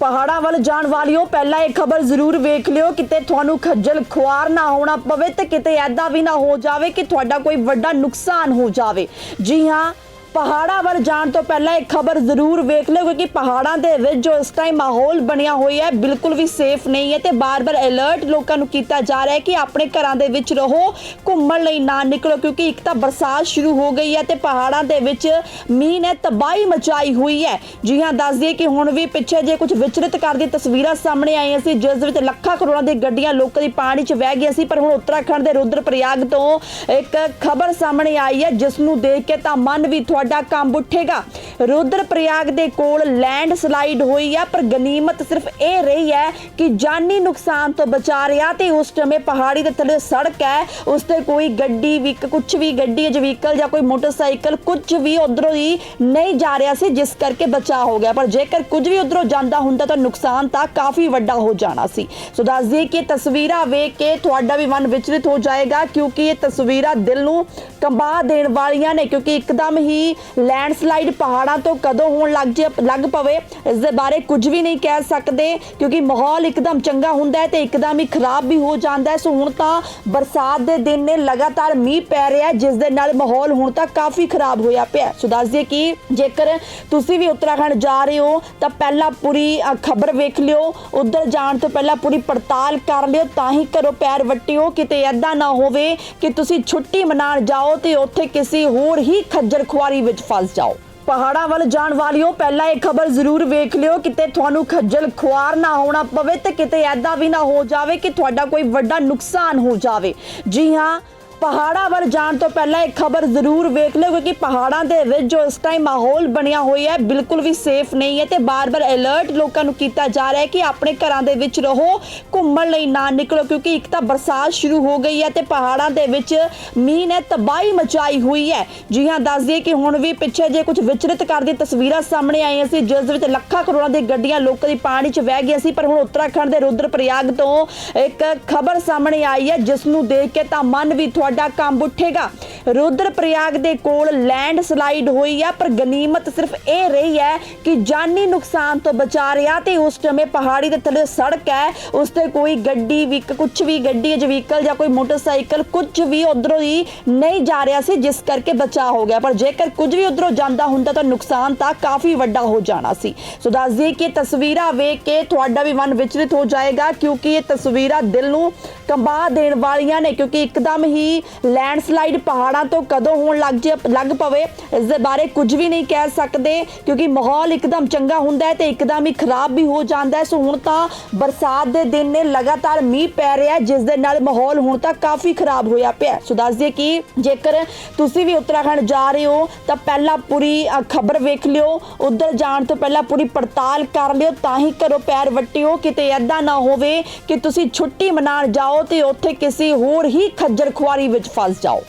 ਪਹਾੜਾਂ ਵੱਲ ਜਾਣ ਵਾਲਿਓ, ਪਹਿਲਾਂ ਇਹ ਖਬਰ ਜ਼ਰੂਰ ਵੇਖ ਲਿਓ ਕਿਤੇ ਤੁਹਾਨੂੰ ਖੱਜਲ ਖੁਆਰ ਨਾ ਹੋਣਾ ਪਵੇ ਤੇ ਕਿਤੇ ਐਦਾਂ ਵੀ ਨਾ ਹੋ ਜਾਵੇ ਕਿ ਤੁਹਾਡਾ ਕੋਈ ਵੱਡਾ ਨੁਕਸਾਨ ਹੋ ਜਾਵੇ। ਜੀ ਹਾਂ ਪਹਾੜਾਂ ਵੱਲ ਜਾਣ ਤੋਂ ਪਹਿਲਾਂ ਇਹ ਖਬਰ ਜ਼ਰੂਰ ਵੇਖ ਲਿਓ, ਕਿਉਂਕਿ ਪਹਾੜਾਂ ਦੇ ਵਿੱਚ ਜੋ ਇਸ ਟਾਈਮ ਮਾਹੌਲ ਬਣਿਆ ਹੋਇਆ ਹੈ, ਬਿਲਕੁਲ ਵੀ ਸੇਫ ਨਹੀਂ ਹੈ ਤੇ ਬਾਰ-ਬਾਰ ਅਲਰਟ ਲੋਕਾਂ ਨੂੰ ਕੀਤਾ ਜਾ ਰਿਹਾ ਹੈ ਕਿ ਆਪਣੇ ਘਰਾਂ ਦੇ ਵਿੱਚ ਰਹੋ, ਘੁੰਮਣ ਲਈ ਨਾ ਨਿਕਲੋ, ਕਿਉਂਕਿ ਇੱਕ ਤਾਂ ਬਰਸਾਤ ਸ਼ੁਰੂ ਹੋ ਗਈ ਹੈ ਤੇ ਪਹਾੜਾਂ ਦੇ ਵਿੱਚ ਮੀਂਹ ਨੇ ਤਬਾਹੀ ਮਚਾਈ ਹੋਈ ਹੈ। ਜੀ ਹਾਂ, ਦੱਸ ਦਈਏ ਕਿ ਹੁਣ ਵੀ ਪਿੱਛੇ ਜੇ ਕੁਝ ਵਿਚਲਿਤ ਕਰਦੀ ਤਸਵੀਰਾਂ ਸਾਹਮਣੇ ਆਈਆਂ ਸੀ, ਜਿਸ ਵਿੱਚ ਲੱਖਾਂ ਕਰੋੜਾਂ ਦੀ ਗੱਡੀਆਂ ਲੋਕਾਂ ਦੀ ਪਾਣੀ 'ਚ ਵਹਿ ਗਈਆਂ ਸੀ, ਪਰ ਹੁਣ ਉੱਤਰਾਖੰਡ ਦੇ ਰੁਦਰਪ੍ਰਯਾਗ ਤੋਂ ਇੱਕ ਖਬਰ ਸਾਹਮਣੇ ਆਈ ਹੈ ਜਿਸ ਨੂੰ ਦੇਖ ਕੇ ਤਾਂ ਮਨ ਵੀ ਤੁਹਾਡਾ ਕੰਬ ਉੱਠੇਗਾ। ਰੁਦਰਪ੍ਰਯਾਗ ਦੇ ਕੋਲ ਲੈਂਡ ਸਲਾਈਡ ਹੋਈ ਹੈ ਪਰ ਗਨੀਮਤ ਸਿਰਫ ਇਹ ਰਹੀ ਹੈ ਕਿ ਜਾਨੀ ਨੁਕਸਾਨ ਤੋਂ ਬਚਾ ਰਿਹਾ ਤੇ ਉਸ ਸਮੇਂ ਪਹਾੜੀ ਦੇ ਥੱਲੇ ਸੜਕ ਹੈ। ਉਸ ਤੇ ਕੋਈ ਗੱਡੀ ਵੀ ਕੁਝ ਵੀ ਗੱਡੀ ਜਾਂ ਵਹੀਕਲ ਜਾਂ ਕੋਈ ਮੋਟਰਸਾਈਕਲ ਕੁਝ ਵੀ ਉਧਰੋਂ ਹੀ ਨਹੀਂ ਜਾ ਰਿਹਾ ਸੀ, ਜਿਸ ਕਰਕੇ ਬਚਾ ਹੋ ਗਿਆ। ਪਰ ਜੇਕਰ ਕੁਝ ਵੀ ਉਧਰੋਂ ਜਾਂਦਾ ਹੁੰਦਾ ਤਾਂ ਨੁਕਸਾਨ ਤਾਂ ਕਾਫੀ ਵੱਡਾ ਹੋ ਜਾਣਾ ਸੀ। ਸੋ ਦੱਸ ਕਿ ਤਸਵੀਰਾਂ ਵੇਖ ਕੇ ਤੁਹਾਡਾ ਵੀ ਮਨ ਵਿਚਲਿਤ ਹੋ ਜਾਏਗਾ, ਕਿਉਂਕਿ ਇਹ ਤਸਵੀਰਾਂ ਦਿਲ ਨੂੰ ਕੰਬਾ ਦੇਣ ਵਾਲੀਆਂ ਨੇ, ਕਿਉਂਕਿ ਇੱਕਦਮ ਹੀ ਲੈਂਡਸਲਾਈਡ ਪਹਾੜਾਂ ਤੋਂ ਕਦੋਂ ਹੋਣ ਲੱਗ ਜੇ, ਲੱਗ ਪਵੇ, ਇਸ ਦੇ ਬਾਰੇ ਕੁਝ ਵੀ ਨਹੀਂ ਕਹਿ ਸਕਦੇ, ਕਿਉਂਕਿ ਮਾਹੌਲ ਇੱਕਦਮ ਚੰਗਾ ਹੁੰਦਾ ਹੈ ਤੇ ਇੱਕਦਮ ਹੀ ਖਰਾਬ ਵੀ ਹੋ ਜਾਂਦਾ ਹੈ। ਸੋ ਹੁਣ ਤਾਂ ਬਰਸਾਤ ਦੇ ਦਿਨ ਨੇ, ਲਗਾਤਾਰ ਮੀਂਹ ਪੈ ਰਿਹਾ ਜਿਸ ਦੇ ਨਾਲ ਮਾਹੌਲ ਹੁਣ ਤਾਂ ਕਾਫੀ ਖਰਾਬ ਹੋਇਆ ਪਿਆ ਸੋ ਦੱਸ ਦਈਏ ਕਿ ਜੇਕਰ ਤੁਸੀਂ ਵੀ ਉੱਤਰਾਖੰਡ ਜਾ ਰਹੇ ਹੋ, ਤਾਂ ਪਹਿਲਾਂ ਪੂਰੀ ਖਬਰ ਵੇਖ ਲਿਓ, ਉੱਧਰ ਜਾਣ ਤੋਂ ਪਹਿਲਾਂ ਪੂਰੀ ਪੜਤਾਲ ਕਰ ਲਿਓ, ਤਾਂ ਹੀ ਘਰੋਂ ਪੈਰ ਵੱਟਿਓ, ਕਿਤੇ ਐਦਾਂ ਨਾ ਹੋਵੇ ਕਿ ਤੁਸੀਂ ਛੁੱਟੀ ਮਨਾਉਣ ਜਾਓ। ਤੇ ਉੱਥੇ ਕਿਸੇ ਹੋਰ ਹੀ ਖੱਜਰ ਖੁਆਰੀ ਵਿੱਚ ਫਸ ਜਾਓ। ਪਹਾੜਾਂ ਵੱਲ ਜਾਣ ਵਾਲਿਓ, ਪਹਿਲਾਂ ਇਹ ਖਬਰ ਜ਼ਰੂਰ ਵੇਖ ਲਿਓ ਕਿਤੇ ਤੁਹਾਨੂੰ ਖੱਜਲ ਖੁਆਰ ਨਾ ਹੋਣਾ ਪਵੇ ਤੇ ਕਿਤੇ ਐਦਾਂ ਵੀ ਨਾ ਹੋ ਜਾਵੇ ਕਿ ਤੁਹਾਡਾ ਕੋਈ ਵੱਡਾ ਨੁਕਸਾਨ ਹੋ ਜਾਵੇ। ਜੀ ਹਾਂ ਪਹਾੜਾਂ ਵੱਲ ਜਾਣ ਤੋਂ ਪਹਿਲਾਂ ਇਹ ਖਬਰ ਜ਼ਰੂਰ ਵੇਖ ਲਿਓ ਕਿਉਂਕਿ ਪਹਾੜਾਂ ਦੇ ਵਿੱਚ ਜੋ ਇਸ ਟਾਈਮ ਮਾਹੌਲ ਬਣਿਆ ਹੋਇਆ ਹੈ, ਬਿਲਕੁਲ ਵੀ ਸੇਫ ਨਹੀਂ ਹੈ ਤੇ ਬਾਰ-ਬਾਰ ਅਲਰਟ ਲੋਕਾਂ ਨੂੰ ਕੀਤਾ ਜਾ ਰਿਹਾ ਹੈ ਕਿ ਆਪਣੇ ਘਰਾਂ ਦੇ ਵਿੱਚ ਰਹੋ, ਘੁੰਮਣ ਲਈ ਨਾ ਨਿਕਲੋ, ਕਿਉਂਕਿ ਇੱਕ ਤਾਂ ਬਰਸਾਤ ਸ਼ੁਰੂ ਹੋ ਗਈ ਹੈ ਤੇ ਪਹਾੜਾਂ ਦੇ ਵਿੱਚ ਮੀਂਹ ਨੇ ਤਬਾਹੀ ਮਚਾਈ ਹੋਈ ਹੈ। ਜੀ ਹਾਂ, ਦੱਸ ਦਈਏ ਕਿ ਹੁਣ ਵੀ ਪਿੱਛੇ ਜੇ ਕੁਝ ਵਿਚਲਿਤ ਕਰਦੀ ਤਸਵੀਰਾਂ ਸਾਹਮਣੇ ਆਈਆਂ ਸੀ, ਜਿਸ ਦੇ ਵਿੱਚ ਲੱਖਾਂ ਕਰੋੜਾਂ ਦੀ ਗੱਡੀਆਂ ਲੋਕਾਂ ਦੀ ਪਾਣੀ 'ਚ ਵਹਿ ਗਈਆਂ ਸੀ, ਪਰ ਹੁਣ ਉੱਤਰਾਖੰਡ ਦੇ ਰੁਦਰਪ੍ਰਯਾਗ ਤੋਂ ਇੱਕ ਖਬਰ ਸਾਹਮਣੇ ਆਈ ਹੈ, ਜਿਸ ਨੂੰ ਦੇਖ ਕੇ ਤਾਂ ਮਨ ਵੀ ਤੁਹਾਡਾ ਕੰਮ ਉੱਠੇਗਾ। ਰੁਦਰਪ੍ਰਯਾਗ ਦੇ ਕੋਲ ਲੈਂਡ ਸਲਾਈਡ ਹੋਈ ਹੈ ਪਰ ਗਨੀਮਤ ਸਿਰਫ ਇਹ ਰਹੀ ਹੈ ਕਿ ਜਾਨੀ ਨੁਕਸਾਨ ਤੋਂ ਬਚਾ ਰਿਹਾ ਤੇ ਉਸ ਸਮੇਂ ਪਹਾੜੀ ਦੇ ਥੱਲੇ ਸੜਕ ਹੈ। ਉਸ ਤੇ ਕੋਈ ਗੱਡੀ ਵੀ ਕੁਝ ਵੀ ਗੱਡੀ ਜਾਂ ਵਹੀਕਲ ਜਾਂ ਕੋਈ ਮੋਟਰਸਾਈਕਲ ਕੁਝ ਵੀ ਉਧਰੋਂ ਹੀ ਨਹੀਂ ਜਾ ਰਿਹਾ ਸੀ, ਜਿਸ ਕਰਕੇ ਬਚਾ ਹੋ ਗਿਆ। ਪਰ ਜੇਕਰ ਕੁਝ ਵੀ ਉਧਰੋਂ ਜਾਂਦਾ ਹੁੰਦਾ ਤਾਂ ਨੁਕਸਾਨ ਤਾਂ ਕਾਫੀ ਵੱਡਾ ਹੋ ਜਾਣਾ ਸੀ। ਸੋ ਦੱਸ ਦਈਏ ਕਿ ਤਸਵੀਰਾਂ ਵੇਖ ਕੇ ਤੁਹਾਡਾ ਵੀ ਮਨ ਵਿਚਲਿਤ ਹੋ ਜਾਏਗਾ, ਕਿਉਂਕਿ ਇਹ ਤਸਵੀਰਾਂ ਦਿਲ ਨੂੰ ਕੰਬਾ ਦੇਣ ਵਾਲੀਆਂ ਨੇ, ਕਿਉਂਕਿ ਇੱਕਦਮ ਹੀ ਲੈਂਡਸਲਾਈਡ ਪਹਾੜਾਂ ਤੋਂ ਕਦੋਂ ਹੋਣ ਲੱਗ ਜੇ ਲੱਗ ਪਵੇ, ਇਸ ਦੇ ਬਾਰੇ ਕੁਝ ਵੀ ਨਹੀਂ ਕਹਿ ਸਕਦੇ, ਕਿਉਂਕਿ ਮਾਹੌਲ ਇੱਕਦਮ ਚੰਗਾ ਹੁੰਦਾ ਹੈ ਤੇ ਇੱਕਦਮ ਹੀ ਖਰਾਬ ਵੀ ਹੋ ਜਾਂਦਾ ਹੈ। ਸੋ ਹੁਣ ਤਾਂ ਬਰਸਾਤ ਦੇ ਦਿਨ ਨੇ ਲਗਾਤਾਰ ਮੀਂਹ ਪੈ ਰਿਹਾ ਜਿਸ ਦੇ ਨਾਲ ਮਾਹੌਲ ਹੁਣ ਤਾਂ ਕਾਫੀ ਖਰਾਬ ਹੋਇਆ ਪਿਆ ਸੋ ਦੱਸ ਦਈਏ ਕਿ ਜੇਕਰ ਤੁਸੀਂ ਵੀ ਉੱਤਰਾਖੰਡ ਜਾ ਰਹੇ ਹੋ, ਤਾਂ ਪਹਿਲਾਂ ਪੂਰੀ ਖਬਰ ਵੇਖ ਲਿਓ, ਉੱਧਰ ਜਾਣ ਤੋਂ ਪਹਿਲਾਂ ਪੂਰੀ ਪੜਤਾਲ ਕਰ ਲਿਓ, ਤਾਂ ਹੀ ਘਰੋਂ ਪੈਰ ਵੱਟਿਓ, ਕਿਤੇ ਐਦਾਂ ਨਾ ਹੋਵੇ ਕਿ ਤੁਸੀਂ ਛੁੱਟੀ ਮਨਾਉਣ ਜਾਓ ਤੇ ਉੱਥੇ ਕਿਸੇ ਹੋਰ ਹੀ ਖੱਜਲ ਖੁਆਰੀ ਵਿੱਚ ਫਸ ਜਾਓ।